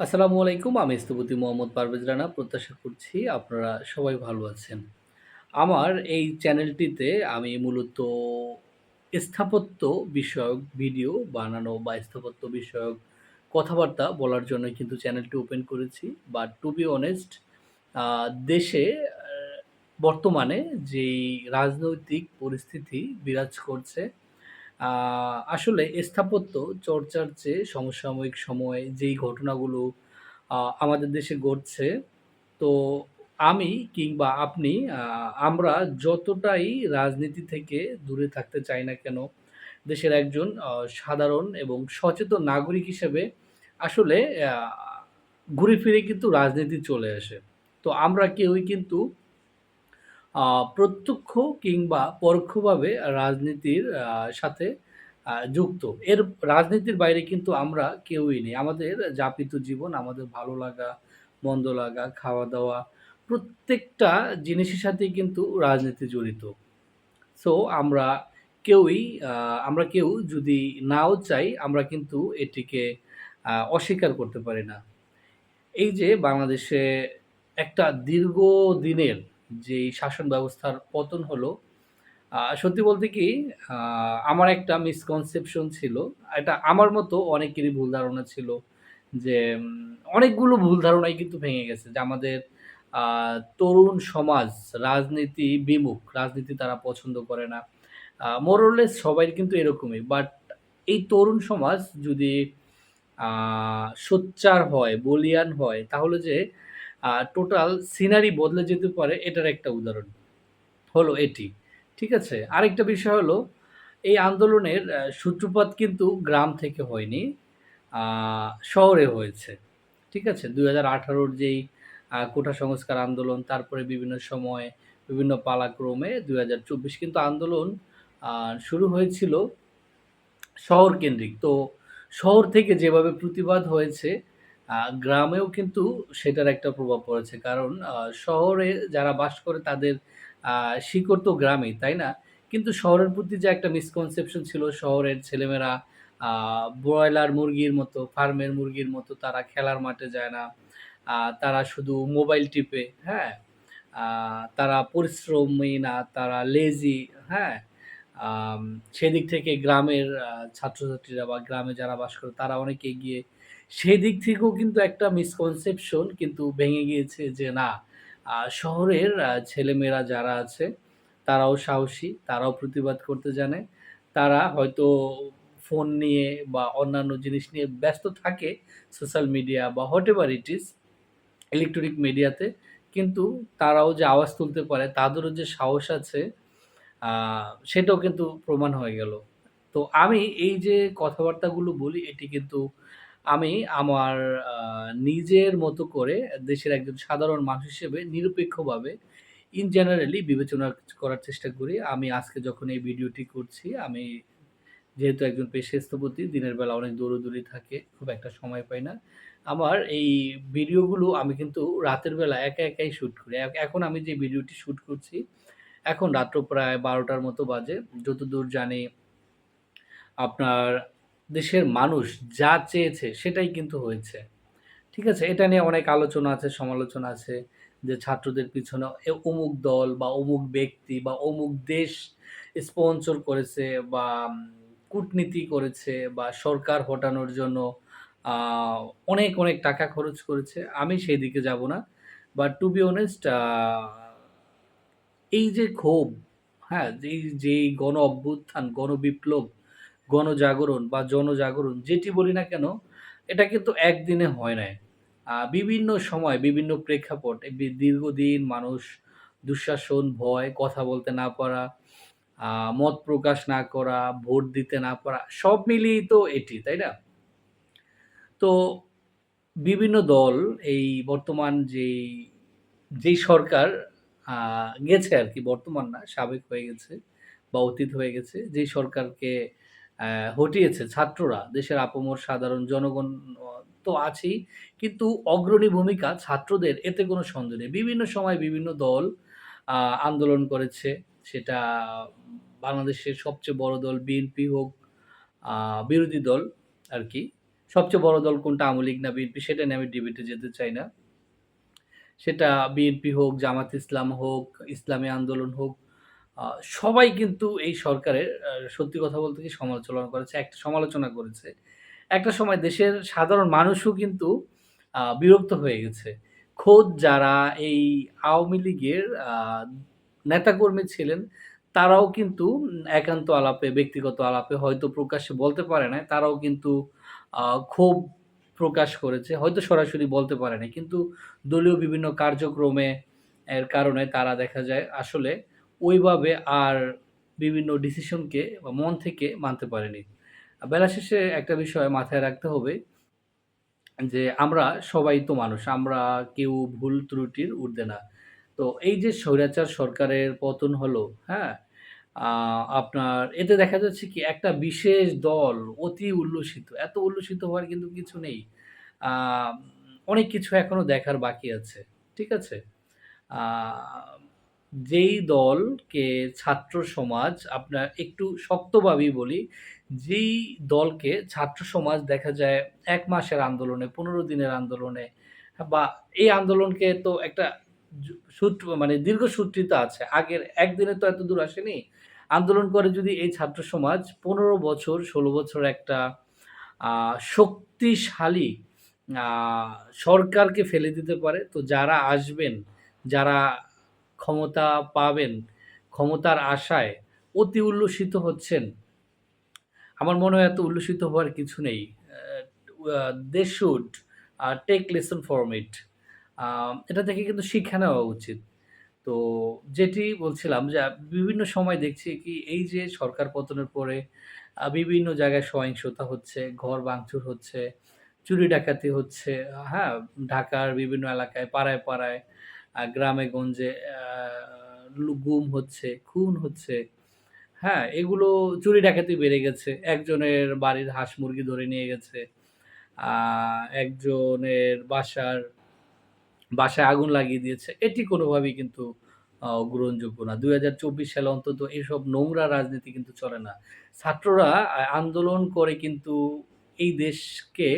আসসালামু আলাইকুম। আমি স্থপতি মোহাম্মদ পারভেজ রানা। প্রত্যাশা করছি আপনারা সবাই ভালো আছেন। আমার এই চ্যানেলটিতে আমি মূলত স্থাপত্য বিষয়ক ভিডিও বানানো বা স্থাপত্য বিষয়ক কথাবার্তা বলার জন্য কিন্তু চ্যানেলটি ওপেন করেছি। বাট টু বি অনেস্ট দেশে বর্তমানে যেই রাজনৈতিক পরিস্থিতি বিরাজ করছে, আসলে স্থাপত্য চর্চার চেয়ে সমসাময়িক সময়ে যেই ঘটনাগুলো আমাদের দেশে ঘটছে, তো আমি কিংবা আপনি আমরা যতটাই রাজনীতি থেকে দূরে থাকতে চাই না কেন, দেশের একজন সাধারণ এবং সচেতন নাগরিক হিসেবে আসলে ঘুরে ফিরে কিন্তু রাজনীতি চলে আসে। তো আমরা কেউই কিন্তু প্রত্যক্ষ কিংবা পরোক্ষভাবে রাজনীতির সাথে যুক্ত। এর রাজনীতির বাইরে কিন্তু আমরা কেউই নেই। আমাদের যাপিত জীবন, আমাদের ভালো লাগা, মন্দ লাগা, খাওয়া-দাওয়া প্রত্যেকটা জিনিসের সাথেই কিন্তু রাজনীতি জড়িত। সো আমরা কেউই আমরা কেউ যদি নাও চাই, আমরা কিন্তু এটিকে অস্বীকার করতে পারি না। এই যে বাংলাদেশে একটা দীর্ঘদিনের যেই শাসন ব্যবস্থার পতন হলো, সত্যি বলতে কি আমার একটা মিসকনসেপশন ছিল। এটা আমার মতো অনেকেরই ভুল ধারণা ছিল যে অনেকগুলো ভুল ধারণাই কিন্তু ভেঙে গেছে যে আমাদের তরুণ সমাজ রাজনীতি বিমুখ। রাজনীতি তারা পছন্দ করে না। আ মোর সবাই কিন্তু এরকমই। বাট এই তরুণ সমাজ যদি সোচ্চার হয়, বলিয়ান হয় তাহলে যে টোটাল সিনারি বদলে যেতে পারে এটার একটা উদাহরণ হলো এটি। ঠিক আছে? আরেকটা বিষয় হলো এই আন্দোলনের সূত্রপাত কিন্তু গ্রাম থেকে হয়নি, শহরে হয়েছে। ঠিক আছে? দুই হাজার আঠারোর যেই কোটা সংস্কার আন্দোলন, তারপরে বিভিন্ন সময়ে বিভিন্ন পালাক্রমে ২০২৪ কিন্তু আন্দোলন শুরু হয়েছিল শহর কেন্দ্রিক। তো শহর থেকে যেভাবে প্রতিবাদ হয়েছে, গ্রামেও কিন্তু সেটার একটা প্রভাব পড়েছে। কারণ শহরে যারা বাস করে তাদের শিকড় তো গ্রামেই, তাই না? কিন্তু শহরের প্রতি যে একটা মিসকনসেপশন ছিল শহরের ছেলেমেয়েরা ব্রয়লার মুরগির মতো, ফার্মের মুরগির মতো তারা খেলার মাঠে যায় না। তারা শুধু মোবাইল টিপে, হ্যাঁ? তারা পরিশ্রমী না, তারা লেজি, হ্যাঁ? সেদিক থেকে গ্রামের ছাত্রছাত্রীরা বা গ্রামে যারা বাস করে তারা অনেক এগিয়ে। সেদিক থেকেও কিন্তু একটা মিসকনসেপশন কিন্তু ভেঙে গিয়েছে যে না, শহরের ছেলেমেয়েরা যারা আছে তারাও সাহসী, তারাও প্রতিবাদ করতে জানে। তারা হয়তো ফোন নিয়ে বা অন্যান্য জিনিস নিয়ে ব্যস্ত থাকে সোশ্যাল মিডিয়া বা হোয়াটএভার ইট ইস ইলেকট্রনিক মিডিয়াতে। কিন্তু তারাও যে আওয়াজ তুলতে পারে, তাদেরও যে সাহস আছে সেটাও কিন্তু প্রমাণ হয়ে গেল। তো আমি এই যে কথাবার্তাগুলো বলি এটি কিন্তু আমি আমার নিজের মতো করে দেশের একজন সাধারণ মানুষ হিসেবে নিরপেক্ষভাবে ইন জেনারেলি বিবেচনা করার চেষ্টা করি। আমি আজকে যখন এই ভিডিওটি করছি, আমি যেহেতু একজন পেশায় স্থপতি, দিনের বেলা অনেক দৌড়াদৌড়ি থাকে, খুব একটা সময় পাই না। আমার এই ভিডিওগুলো আমি কিন্তু রাতের বেলা একা একাই শ্যুট করি। এখন আমি যে ভিডিওটি শুট করছি, এখন রাত্র প্রায় বারোটার মতো বাজে। যতদূর জানি আপনার দেশের মানুষ যা চেয়েছে সেটাই কিন্তু হয়েছে। ঠিক আছে? এটা নিয়ে অনেক আলোচনা আছে, সমালোচনা আছে যে ছাত্রদের পিছনে অমুক দল বা অমুক ব্যক্তি বা অমুক দেশ স্পন্সর করেছে বা কূটনীতি করেছে বা সরকার হটানোর জন্য অনেক, অনেক টাকা খরচ করেছে। আমি সেই দিকে যাব না। বাট টু বি অনেস্ট এই যে ক্ষোভ, হ্যাঁ? যেই যেই গণ অভ্যুত্থান, গণবিপ্লব, গণজাগরণ বা জনজাগরণ যেটি বলি না কেন, এটা কিন্তু একদিনে হয় নাই। বিভিন্ন সময় বিভিন্ন প্রেক্ষাপট দীর্ঘদিন মানুষ দুঃশাসন, ভয়, কথা বলতে না পারা, মত প্রকাশ না করা, ভোট দিতে না পারা, সব মিলিয়েই তো এটি, তাই না? তো বিভিন্ন দল এই বর্তমান যেই, যেই সরকার গেছে আর কি বর্তমান না, সাবেক হয়ে গেছে বা অতীত হয়ে গেছে। যেই সরকারকে হটিয়েছে ছাত্ররা, দেশের আপমর সাধারণ জনগণ তো আছেই। কিন্তু অগ্রণী ভূমিকা ছাত্রদের এতে কোনো সন্দেহ নেই। বিভিন্ন সময় বিভিন্ন দল আন্দোলন করেছে। সেটা বাংলাদেশের সবচেয়ে বড় দল বিএনপি হোক, বিরোধী দল আর কি সবচেয়ে বড় দল কোনটা আওয়ামী লীগ না বিএনপি সেটা নিয়ে আমি ডিবেটে যেতে চাই না সেটা বিএনপি হোক জামাত ইসলাম হোক ইসলামী আন্দোলন হোক সবাই কিন্তু এই সরকারের সত্যি কথা বলতে কি সমালোচনা করেছে, একটা সমালোচনা করেছে। একটা সময় দেশের সাধারণ মানুষও কিন্তু বিরক্ত হয়ে গেছে। খোদ যারা এই আওয়ামী লীগের নেতাকর্মী ছিলেন, তারাও কিন্তু একান্ত আলাপে, ব্যক্তিগত আলাপে হয়তো প্রকাশ্যে বলতে পারে না তারাও কিন্তু ক্ষোভ প্রকাশ করেছে, হয়তো সরাসরি বলতে পারে না কিন্তু দলীয় বিভিন্ন কার্যক্রমে এর কারণে তারা দেখা যায়, আসলে ওইভাবে আর বিভিন্ন ডিসিশনকে বা মন থেকে মানতে পারেনি। বেলা শেষে একটা বিষয় মাথায় রাখতে হবে যে আমরা সবাই তো মানুষ, আমরা কেউ ভুল ত্রুটির উঠবে না। তো এই যে স্বৈরাচার সরকারের পতন হলো হ্যাঁ আপনার এতে দেখা যাচ্ছে কি একটা বিশেষ দল অতি উল্লসিত, এত উল্লসিত হওয়ার কিন্তু কিছু নেই। অনেক কিছু এখনও দেখার বাকি আছে, ঠিক আছে? যেই দলকে ছাত্র সমাজ আপনার একটু শক্তভাবেই বলি, যেই দলকে ছাত্র সমাজ দেখা যায় এক মাসের আন্দোলনে, পনেরো দিনের আন্দোলনে, বা এই আন্দোলনকে তো একটা সূত্র মানে দীর্ঘ সূত্রিতা আছে। আগের একদিনে তো এত দূর আসেনি। আন্দোলন করে যদি এই ছাত্র সমাজ পনেরো বছর, ষোলো বছর একটা শক্তিশালী সরকারকে ফেলে দিতে পারে, তো যারা আসবেন, যারা ক্ষমতা পাবেন, ক্ষমতার আশায় অতি উল্লসিত হচ্ছেন। আমার মনে হয় এত উল্লসিত হওয়ার কিছু নেই। They should take lesson from it এটা থেকে কিন্তু শিক্ষা নেওয়া উচিত। তো যেটি বলছিলাম যে বিভিন্ন সময় দেখছি কি এই যে সরকার পতনের পরে বিভিন্ন জায়গায় সহিংসতা হচ্ছে, ঘর ভাঙচুর হচ্ছে, চুরি ডাকাতি হচ্ছে হ্যাঁ ঢাকার বিভিন্ন এলাকায় পাড়ায় পাড়ায় গ্রামে গঞ্জে গুম হচ্ছে, খুন হচ্ছে। হ্যাঁ এগুলো চুরি ডাকাতি বেড়ে গেছে। একজনের বাড়ির হাঁস মুরগি ধরে নিয়ে গেছে। একজনের বাসার, বাসায় আগুন লাগিয়ে দিয়েছে। এটি কোনোভাবেই কিন্তু গ্রহণযোগ্য না। দুই হাজার চব্বিশ সালে অন্তত এইসব নোংরা রাজনীতি কিন্তু চলে না। ছাত্ররা আন্দোলন করে কিন্তু এই দেশকে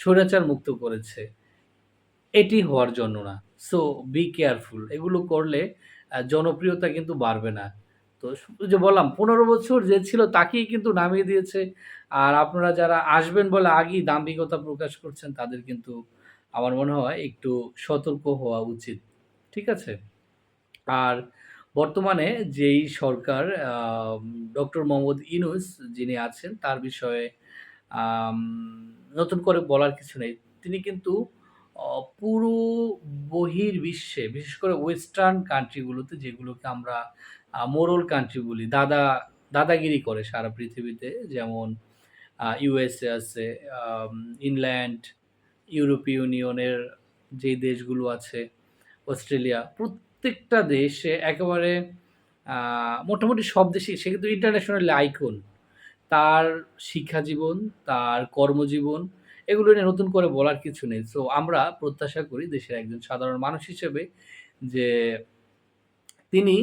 স্বৈরাচার মুক্ত করেছে। এটি হওয়ার জন্য না। সো বি কেয়ারফুল এগুলো করলে জনপ্রিয়তা কিন্তু বাড়বে না। তো যে বললাম, পনেরো বছর যে ছিল তাকেই কিন্তু নামিয়ে দিয়েছে। আর আপনারা যারা আসবেন বলে আগেই দাম্ভিকতা প্রকাশ করছেন, তাদের কিন্তু আমার মনে হয় একটু সতর্ক হওয়া উচিত। ঠিক আছে? আর বর্তমানে যেই সরকার ডক্টর মোহাম্মদ ইনুস যিনি আছেন, তার বিষয়ে নতুন করে বলার কিছু নেই। তিনি কিন্তু পুরো বহির বিশ্বে বিশেষ করে ওয়েস্টার্ন কান্ট্রিগুলোতে যেগুলোকে আমরা মোরল কান্ট্রি বলি, দাদা, দাদাগিরি করে সারা পৃথিবীতে, যেমন ইউএসএ আছে ইংল্যান্ড ইউরোপীয় ইউনিয়নের যে দেশগুলো আছে অস্ট্রেলিয়া প্রত্যেকটা দেশে একেবারে মোটামুটি সব দেশে সে কিন্তু ইন্টারন্যাশনাল আইকন তার শিক্ষা জীবন তার কর্মজীবন এগুলো নিয়ে নতুন করে বলার কিছু নেই। সো আমরা প্রত্যাশা করি দেশের একজন সাধারণ মানুষ হিসেবে যে তিনি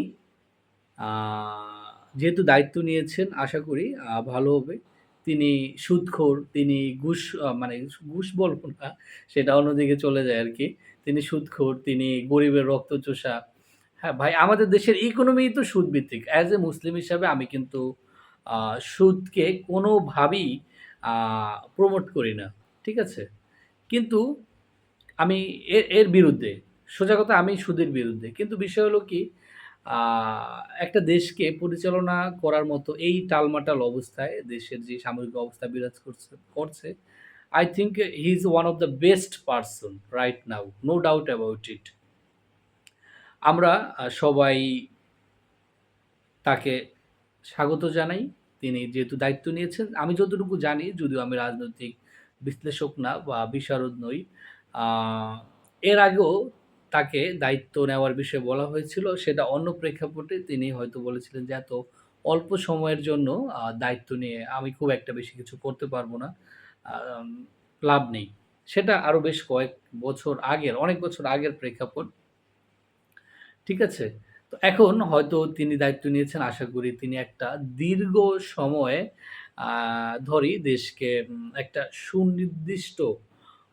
যেহেতু দায়িত্ব নিয়েছেন, আশা করি ভালো হবে। তিনি সুদখোর, তিনি ঘুষ মানে ঘুষ বলব না, সেটা অন্যদিকে চলে যায় আর কি। তিনি সুদখোর, তিনি গরিবের রক্ত চোষা হ্যাঁ ভাই, আমাদের দেশের ইকোনমি তো সুদভিত্তিক। অ্যাজ এ মুসলিম হিসাবে আমি কিন্তু সুদকে কোনোভাবেই প্রমোট করি না। ঠিক আছে? কিন্তু আমি এর এর বিরুদ্ধে, সোজা কথা আমি সুদের বিরুদ্ধে, কিন্তু বিষয় হলো কি একটা দেশকে পরিচালনা করার মতো এই টালমাটাল অবস্থায়, দেশের যে সামরিক অবস্থা বিরাজ করছে করছে I think he is one of the best person right now no doubt about it আমরা সবাই তাকে স্বাগত জানাই, তিনি যেহেতু দায়িত্ব নিয়েছেন, আমি যতটুকু জানি, যদিও আমি রাজনৈতিক বিশ্লেষক না বা বিশারদ নই। এর আগেও তাকে দায়িত্ব নেওয়ার বিষয়ে বলা হয়েছিল, সেটা অন্য প্রেক্ষাপটে তিনি হয়তো বলেছিলেন যে এত অল্প সময়ের জন্য দায়িত্ব নিয়ে আমি খুব একটা বেশি কিছু করতে পারব না লাভ নেই। সেটা আরও বেশ কয়েক বছর আগের, অনেক বছর আগের প্রেক্ষাপট। ঠিক আছে? তো এখন হয়তো তিনি দায়িত্ব নিয়েছেন, আশা করি তিনি একটা দীর্ঘ সময়ে ধরি দেশকে একটা সুনির্দিষ্ট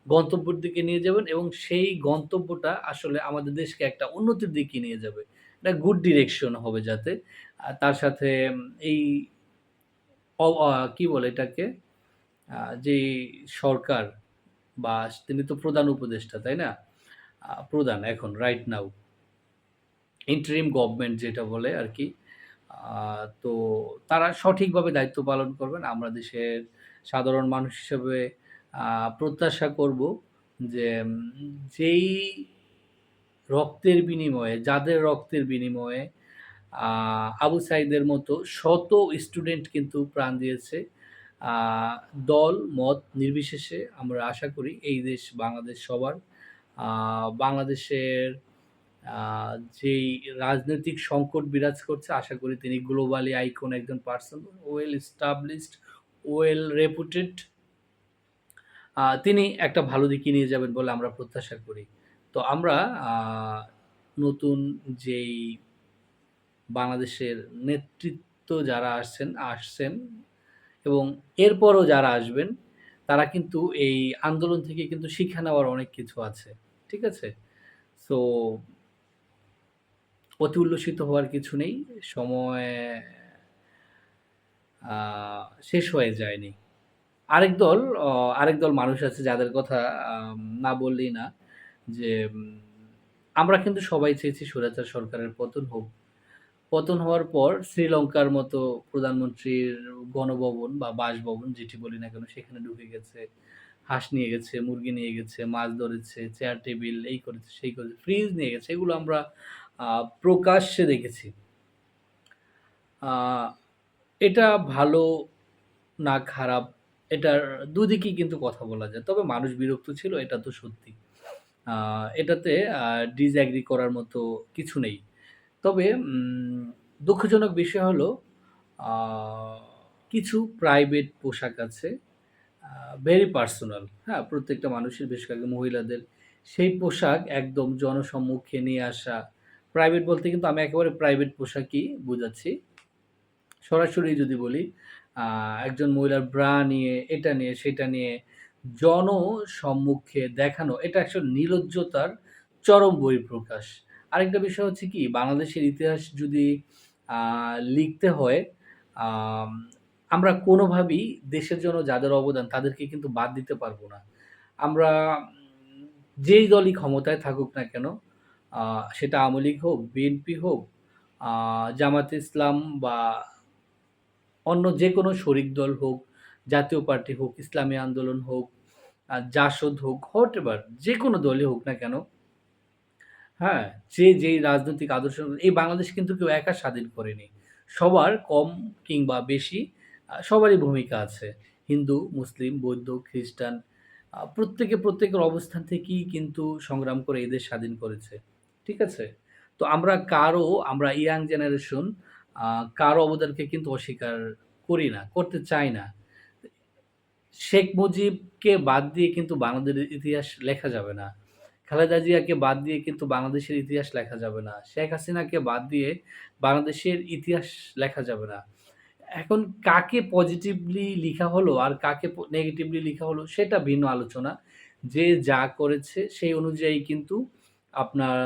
গন্তব্যের দিকে নিয়ে যাবেন এবং সেই গন্তব্যটা আসলে আমাদের দেশকে একটা উন্নতির দিকে নিয়ে যাবে। একটা গুড ডিরেকশন হবে যাতে। তার সাথে এই কি বলে এটাকে? যেই সরকার বা তিনি তো প্রধান উপদেষ্টা, তাই না? প্রধান এখন রাইট নাও। ইন্টারিম গভর্নমেন্ট যেটা বলে আরকি। আ তো তারা সঠিকভাবে দায়িত্ব পালন করবেন। আমরা দেশের সাধারণ মানুষ হিসেবে প্রত্যাশা করব যে যেই রক্তের বিনিময়ে, যাদের রক্তের বিনিময়ে আবু সাঈদের মতো শত স্টুডেন্ট কিন্তু প্রাণ দিয়েছে। দল, মত নির্বিশেষে আমরা আশা করি এই দেশ বাংলাদেশ সবার। বাংলাদেশের যেই রাজনৈতিক সংকট বিরাজ করছে আশা করি তিনি গ্লোবালি আইকন একজন person, well established, well reputed. তিনি একটা ভালো দিকে নিয়ে যাবেন বলে আমরা প্রত্যাশা করি। তো আমরা নতুন যেই বাংলাদেশের নেতৃত্ব যারা আসছেন আসছেন এবং এরপরও যারা আসবেন তারা কিন্তু এই আন্দোলন থেকে কিন্তু শিক্ষা নেওয়ার অনেক কিছু আছে। ঠিক আছে? সো অতি উল্লসিত হওয়ার কিছু নেই। সময় শেষ হয়ে যায়নি। আরেক দল আরেক দল মানুষ আছে যাদের কথা না বললেই না। যে আমরা কিন্তু সবাই চেয়েছি স্বৈরাচার সরকারের পতন হোক। পতন হওয়ার পর শ্রীলঙ্কার মতো প্রধানমন্ত্রীর গণভবন বা বাসভবন যেটি বলি না কেন সেখানে ঢুকে গেছে। হাঁস নিয়ে গেছে, মুরগি নিয়ে গেছে, মাছ ধরেছে, চেয়ার টেবিল এই করেছে, সেই করেছে, ফ্রিজ নিয়ে গেছে। এগুলো আমরা প্রকাশ্যে দেখেছি। এটা ভালো না খারাপ এটার দুদিকেই কিন্তু কথা বলা যায়। তবে মানুষ বিরক্ত ছিল এটা তো সত্যি। এটাতে আ ডিসএগ্রি করার মতো কিছু নেই। তবে দুঃখজনক বিষয় হলো কিছু প্রাইভেট পোশাক আছে ভেরি পার্সোনাল, হ্যাঁ? প্রত্যেকটা মানুষের বেশ করে মহিলাদের সেই পোশাক একদম জনসম্মুখে নিয়ে আসা। প্রাইভেট বলতে কিন্তু আমি একেবারে প্রাইভেট পোশাকই বোঝাচ্ছি সরাসরি যদি বলি একজন মহিলার ব্রা নিয়ে, এটা নিয়ে, সেটা নিয়ে জনসম্মুখে দেখানো এটা আসলে নির্লজ্জতার চরম বহিঃপ্রকাশ। আরেকটা বিষয় হচ্ছে কি বাংলাদেশের ইতিহাস যদি লিখতে হয় আমরা কোনোভাবেই দেশের জন্য যাদের অবদান তাদেরকে কিন্তু বাদ দিতে পারব না। আমরা যেই দলই ক্ষমতায় থাকুক না কেন সেটা আওয়ামী লীগ হোক, বিএনপি হোক, আ জামায়াতে ইসলাম বা অন্য যে কোনো শরিক দল হোক, জাতীয় পার্টি হোক, ইসলামী আন্দোলন হোক, জাসদ হোক, ঘরটেবার যে কোনো দলই হোক না কেন হ্যাঁ? যে যেই রাজনৈতিক আদর্শ এই বাংলাদেশ কিন্তু কেউ একা স্বাধীন করেনি। সবার কম কিংবা বেশি সবারই ভূমিকা আছে। হিন্দু, মুসলিম, বৌদ্ধ, খ্রিস্টান প্রত্যেকে প্রত্যেকের অবস্থান থেকেই কিন্তু সংগ্রাম করে এদের স্বাধীন করেছে। ঠিক আছে? তো আমরা কারও আমরা ইয়াং জেনারেশন কারও অবদানকে কিন্তু অস্বীকার করি না, করতে চাই না। শেখ মুজিবকে বাদ দিয়ে কিন্তু বাংলাদেশের ইতিহাস লেখা যাবে না। খালেদা জিয়াকে বাদ দিয়ে কিন্তু বাংলাদেশের ইতিহাস লেখা যাবে না। শেখ হাসিনাকে বাদ দিয়ে বাংলাদেশের ইতিহাস লেখা যাবে না। এখন কাকে পজিটিভলি লিখা হলো আর কাকে নেগেটিভলি লিখা হলো সেটা ভিন্ন আলোচনা। যে যা করেছে সেই অনুযায়ী কিন্তু আপনার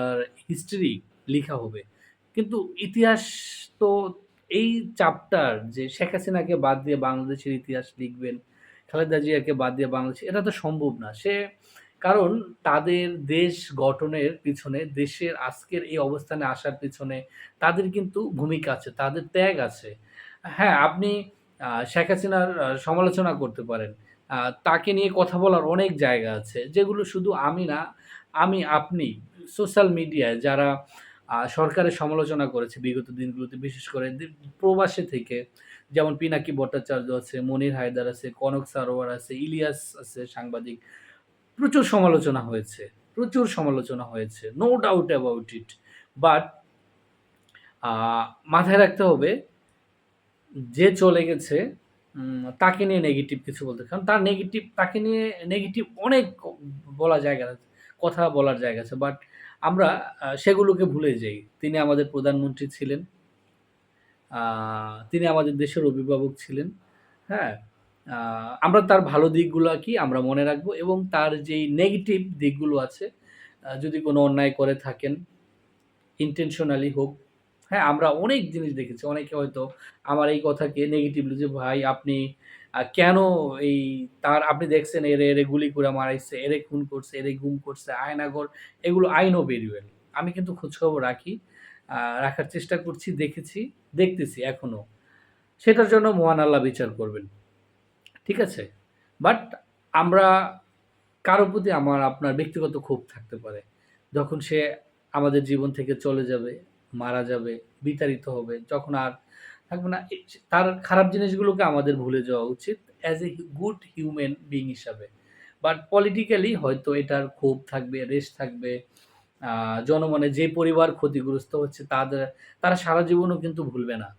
হিস্ট্রি লেখা হবে। কিন্তু ইতিহাস তো এই চাপটার যে শেখ হাসিনাকে বাদ দিয়ে বাংলাদেশের ইতিহাস লিখবেন, খালেদা জিয়াকে বাদ দিয়ে বাংলাদেশ এটা তো সম্ভব না। সে কারণ তাদের দেশ গঠনের পিছনে, দেশের আজকের এই অবস্থানে আসার পিছনে তাদের কিন্তু ভূমিকা আছে, তাদের ত্যাগ আছে। হ্যাঁ, আপনি শেখ হাসিনার সমালোচনা করতে পারেন। তাকে নিয়ে কথা বলার অনেক জায়গা আছে। যেগুলো শুধু আমি না, আমি আপনি সোশ্যাল মিডিয়ায় যারা সরকারের সমালোচনা করেছে বিগত দিনগুলোতে বিশেষ করে প্রবাসে থেকে যেমন পিনাকি ভট্টাচার্য আছে, মনির হায়দার আছে, কনক সারোয়ার আছে, ইলিয়াস আছে সাংবাদিক। প্রচুর সমালোচনা হয়েছে, প্রচুর সমালোচনা হয়েছে। No doubt about it. But মাথায় রাখতে হবে যে চলে গেছে তাকে নিয়ে নেগেটিভ কিছু বলতে কারণ তার নেগেটিভ তাকে নিয়ে নেগেটিভ অনেক বলা জায়গা কথা বলার জায়গা আছে। বাট আমরা সেগুলোকে ভুলে যাই। তিনি আমাদের প্রধানমন্ত্রী ছিলেন। তিনি আমাদের দেশের অভিভাবক ছিলেন। হ্যাঁ? আমরা তার ভালো দিকগুলা কি আমরা মনে রাখব এবং তার যেই নেগেটিভ দিকগুলো আছে, যদি কোনো অন্যায় করে থাকেন, ইন্টেনশনালি হোক, হ্যাঁ? আমরা অনেক জিনিস দেখেছি। অনেকে হয়তো আমার এই কথাকে নেগেটিভলি যে, "ভাই আপনি কেন এই তার আপনি দেখছেন এরে, এরে গুলি কইরা মারাইছে, এরে খুন করছে, এরে গুম করছে, আয়নাঘর" এগুলো very well। আমি কিন্তু খোঁজখবর রাখি। রাখার চেষ্টা করছি, দেখেছি, দেখতেছি এখনও। সেটার জন্য মহান আল্লাহ বিচার করবেন। ঠিক আছে? বাট আমরা কারও প্রতি আমার আপনার ব্যক্তিগত ক্ষোভ থাকতে পারে। যখন সে আমাদের জীবন থেকে চলে যাবে, মারা যাবে, বিতাড়িত হবে, যখন আর থাকবে না, তার খারাপ জিনিসগুলোকে আমাদের ভুলে যাওয়া উচিত as a good human being হিসাবে। বাট পলিটিক্যালি হয়তো এটার ক্ষোভ থাকবে, রেশ থাকবে। জনমনে যে পরিবার ক্ষতিগ্রস্ত হচ্ছে তাদের তারা সারা জীবনও কিন্তু ভুলবে না।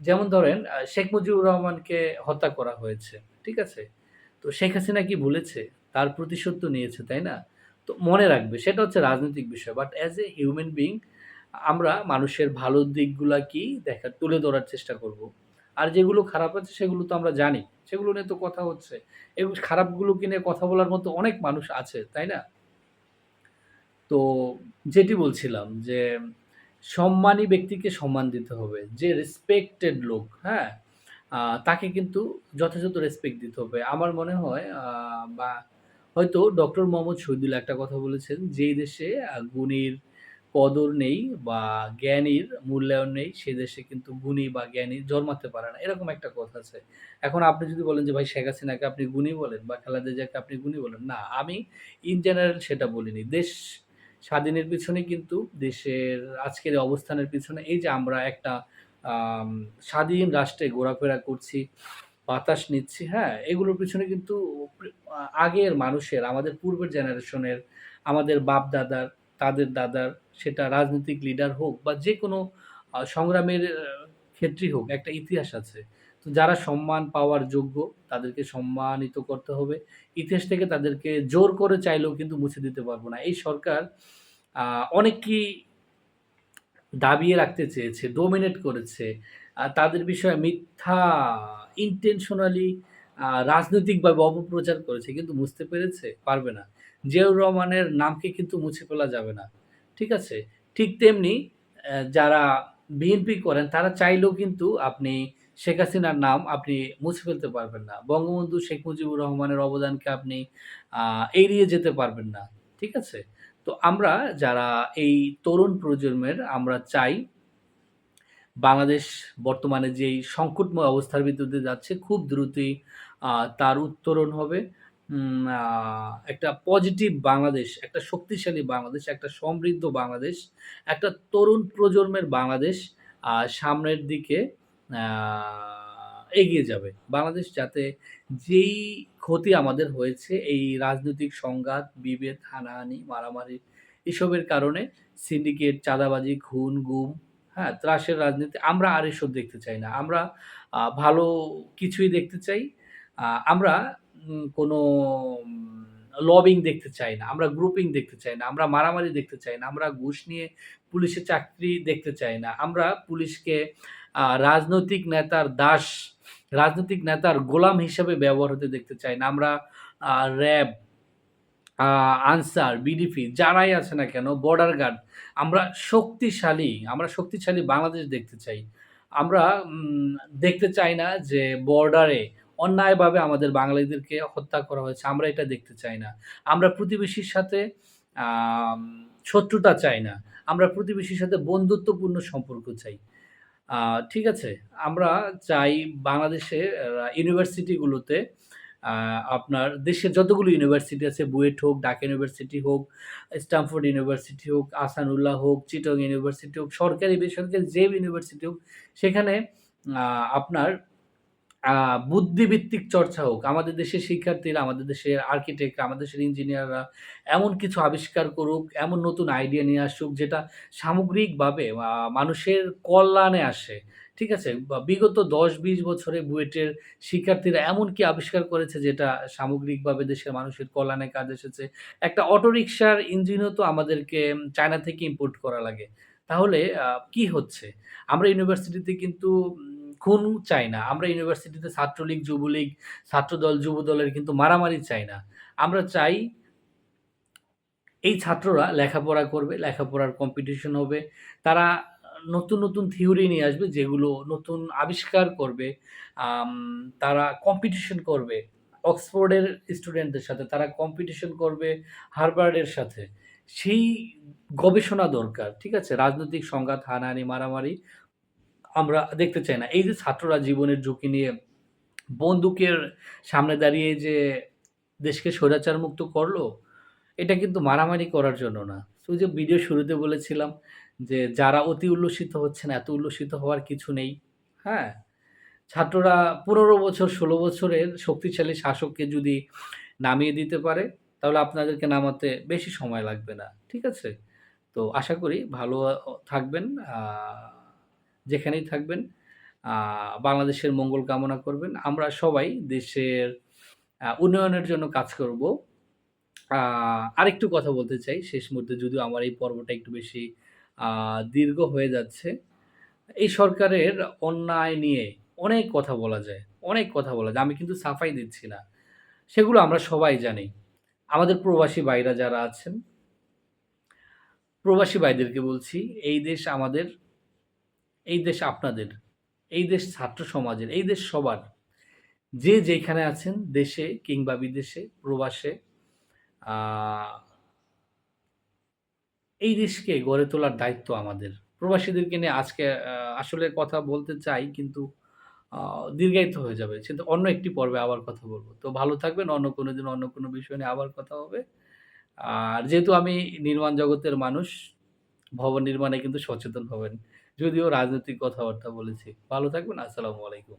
যেমন ধরেন শেখ মুজিবুর রহমানকে হত্যা করা হয়েছে। ঠিক আছে? তো শেখ হাসিনা কি ভুলেছে? তার প্রতিশোধ তো নিয়েছে, তাই না? তো মনে রাখবে সেটা হচ্ছে রাজনৈতিক বিষয়। But as a human being আমরা মানুষের ভালো দিকগুলা কি দেখা তুলে ধরার চেষ্টা করব। আর যেগুলো খারাপ আছে সেগুলো তো আমরা জানি। সেগুলো নিয়ে তো কথা হচ্ছে। এবং খারাপগুলোকে নিয়ে কথা বলার মতো অনেক মানুষ আছে, তাই না? তো যেটি বলছিলাম যে, সম্মানী ব্যক্তিকে সম্মান দিতে হবে। যে রেসপেক্টেড লোক, হ্যাঁ? তাকে কিন্তু যথাযথ রেসপেক্ট দিতে হবে। আমার মনে হয় বা হয়তো ডক্টর মোহাম্মদ শহীদুল্লাহ একটা কথা বলেছেন, "যেই দেশে গুণীর কদর নেই বা জ্ঞানীর মূল্যায়ন নেই, সে দেশে কিন্তু গুণী বা জ্ঞানী জন্মাতে পারে না।" এরকম একটা কথা আছে। এখন আপনি যদি বলেন যে, "ভাই শেখ হাসিনাকে আপনি গুণী বলেন বা খালেদা জিয়াকে আপনি গুণী বলেন।" না, আমি ইন জেনারেল সেটা বলিনি। দেশ স্বাধীনের পিছনে কিন্তু দেশের আজকের অবস্থানের পিছনে এই যে আমরা একটা স্বাধীন রাষ্ট্রে ঘোরাফেরা করছি, বাতাস নিচ্ছি, হ্যাঁ? এগুলোর পিছনে কিন্তু আগের মানুষের, আমাদের পূর্বের জেনারেশনের, আমাদের বাপ-দাদার, তাদের দাদার, সেটা রাজনৈতিক লিডার হোক বা যে কোনো সংগ্রামের ক্ষেত্রেই হোক, একটা ইতিহাস আছে। তো যারা সম্মান পাওয়ার যোগ্য, তাদেরকে সম্মানিত করতে হবে। ইতিহাস থেকে তাদেরকে জোর করে চাইলেও কিন্তু মুছে দিতে পারব না। এই সরকার আ অনেককেই দাবিয়ে রাখতে চেয়েছে, ডোমিনেট করেছে। তাদের বিষয়ে মিথ্যা ইনটেনশনালি রাজনৈতিকভাবে অপপ্রচার করেছে। কিন্তু মুছতে পেরেছে? পারবে না। জিয়াউর রহমানের নামকে কিন্তু মুছে ফেলা যাবে না। ঠিক আছে? ঠিক তেমনি যারা বিএনপি করেন, তারা চাইলেও কিন্তু আপনি শেখ হাসিনার নাম আপনি মুছে ফেলতে পারবেন না। বঙ্গবন্ধু শেখ মুজিবুর রহমানের অবদানকে আপনি এড়িয়ে যেতে পারবেন না। ঠিক আছে? তো আমরা যারা এই তরুণ প্রজন্মের, আমরা চাই বাংলাদেশ বর্তমানে যেই সংকটময় অবস্থার দিয়ে যাচ্ছে, খুব দ্রুতই তার উত্তরণ হবে। একটা পজিটিভ বাংলাদেশ, একটা শক্তিশালী বাংলাদেশ, একটা সমৃদ্ধ বাংলাদেশ, একটা তরুণ প্রজন্মের বাংলাদেশ সামনের দিকে এগিয়ে যাবে। বাংলাদেশ যাতে যেই ক্ষতি আমাদের হয়েছে এই রাজনৈতিক সংঘাত, বিভেদ, হানাহানি, মারামারি এসবের কারণে সিন্ডিকেট, চাঁদাবাজি, খুন, গুম, হ্যাঁ? ত্রাসের রাজনীতি আমরা আর এসব দেখতে চাই না। আমরা ভালো কিছুই দেখতে চাই। আমরা কোনো লবিং দেখতে চাই না। আমরা গ্রুপিং দেখতে চাই না। আমরা মারামারি দেখতে চাই না। আমরা ঘুষ নিয়ে পুলিশের চাকরি দেখতে চাই না। আমরা পুলিশকে রাজনৈতিক নেতার দাস, রাজনৈতিক নেতার গোলাম হিসেবে ব্যবহার হতে দেখতে চাই না। আমরা র‍্যাব, আনসার, বিডিপি যারাই আছে না কেন, বর্ডার গার্ড আমরা শক্তিশালী, আমরা শক্তিশালী বাংলাদেশ দেখতে চাই। আমরা দেখতে চাই না যে বর্ডারে অন্যায়ভাবে আমাদের বাঙালিদেরকে হত্যা করা হয়েছে। আমরা এটা দেখতে চাই না। আমরা প্রতিবেশীর সাথে শত্রুতা চাই না। আমরা প্রতিবেশীর সাথে বন্ধুত্বপূর্ণ সম্পর্ক চাই। ঠিক আছে? আমরা চাই বাংলাদেশে আ ইউনিভার্সিটি গুলোতে আ আপনার দেশের যতগুলো ইউনিভার্সিটি আছে বুয়েট হোক, ঢাকা ইউনিভার্সিটি হোক, স্টামফোর্ড ইউনিভার্সিটি হোক, আসানুল্লাহ হোক, চিটং ইউনিভার্সিটি হোক, সরকারি বেসরকারি যে ইউনিভার্সিটি হোক সেখানে আপনার বুদ্ধিভিত্তিক চর্চা হোক। আমাদের দেশের শিক্ষার্থীরা, আমাদের দেশের আর্কিটেক্ট আমাদের দেশের ইঞ্জিনিয়াররা এমন কিছু আবিষ্কার করুক, এমন নতুন আইডিয়া নিয়ে আসুক যেটা সামগ্রিকভাবে মানুষের কল্যাণে আসে। ঠিক আছে? বিগত দশ বিশ বছরে বুয়েটের শিক্ষার্থীরা এমন কি আবিষ্কার করেছে যেটা সামগ্রিকভাবে দেশের মানুষের কল্যাণে কাজ এসেছে। একটা অটোরিকশার ইঞ্জিনও তো আমাদেরকে চায়না থেকে ইম্পোর্ট করা লাগে। তাহলে কি হচ্ছে? আমরা ইউনিভার্সিটিতে কিন্তু খুন চাই না। আমরা ইউনিভার্সিটিতে ছাত্রলীগ, যুবলীগ, ছাত্রদল, যুবদলের কিন্তু মারামারি চাই না। আমরা চাই এই ছাত্ররা লেখাপড়া করবে, লেখাপড়ার কম্পিটিশন হবে। তারা নতুন, নতুন থিওরি নিয়ে আসবে যেগুলো নতুন আবিষ্কার করবে। তারা কম্পিটিশন করবে অক্সফোর্ডের স্টুডেন্টদের সাথে, তারা কম্পিটিশন করবে হার্ভার্ডের সাথে। সেই গবেষণা দরকার। ঠিক আছে? রাজনৈতিক সংঘাত, হানাহানি, মারামারি আমরা দেখতে চাই না। এই যে ছাত্ররা জীবনের ঝুঁকি নিয়ে বন্দুকের সামনে দাঁড়িয়ে যে দেশকে স্বৈরাচার মুক্ত করল, এটা কিন্তু মারামারি করার জন্য না। ওই যে ভিডিও শুরুতে বলেছিলাম যে যারা অতি উল্লসিত হচ্ছেন, এত উল্লসিত হওয়ার কিছু নেই। হ্যাঁ? ছাত্ররা ১৫ বছর ১৬ বছরের শক্তিশালী শাসককে যদি নামিয়ে দিতে পারে, তাহলে আপনাদেরকে নামাতে বেশি সময় লাগবে না। ঠিক আছে? তো আশা করি ভালো থাকবেন। যেখানেই থাকবেন বাংলাদেশের মঙ্গল কামনা করবেন। আমরা সবাই দেশের উন্নয়নের জন্য কাজ করব। আরেকটু কথা বলতে চাই শেষ মুহূর্তে যদিও আমার এই পর্বটা একটু বেশি দীর্ঘ হয়ে যাচ্ছে। এই সরকারের অন্যায় নিয়ে অনেক কথা বলা যায়, অনেক কথা বলা যায়। আমি কিন্তু সাফাই দিচ্ছি না। সেগুলো আমরা সবাই জানি। আমাদের প্রবাসী ভাইরা যারা আছেন প্রবাসী ভাইদেরকে বলছি, এই দেশ আমাদের, এই দেশ আপনাদের, এই দেশ ছাত্র সমাজের, এই দেশ সবার। যে যেখানে আছেন দেশে কিংবা বিদেশে, প্রবাসে এই দেশকে গড়ে তোলার দায়িত্ব আমাদের। প্রবাসীদেরকে নিয়ে আজকে আসলে কথা বলতে চাই কিন্তু দীর্ঘায়িত হয়ে যাবে। কিন্তু অন্য একটি পর্বে আবার কথা বলব তো ভালো থাকবেন। অন্য কোনো দিন অন্য কোনো বিষয় নিয়ে আবার কথা হবে। আর যেহেতু আমি নির্মাণ জগতের মানুষ, ভবন নির্মাণে কিন্তু সচেতন হবেন। যদিও রাজনৈতিক কথাবার্তা বলেছে ভালো থাকবেন। আসসালামু আলাইকুম।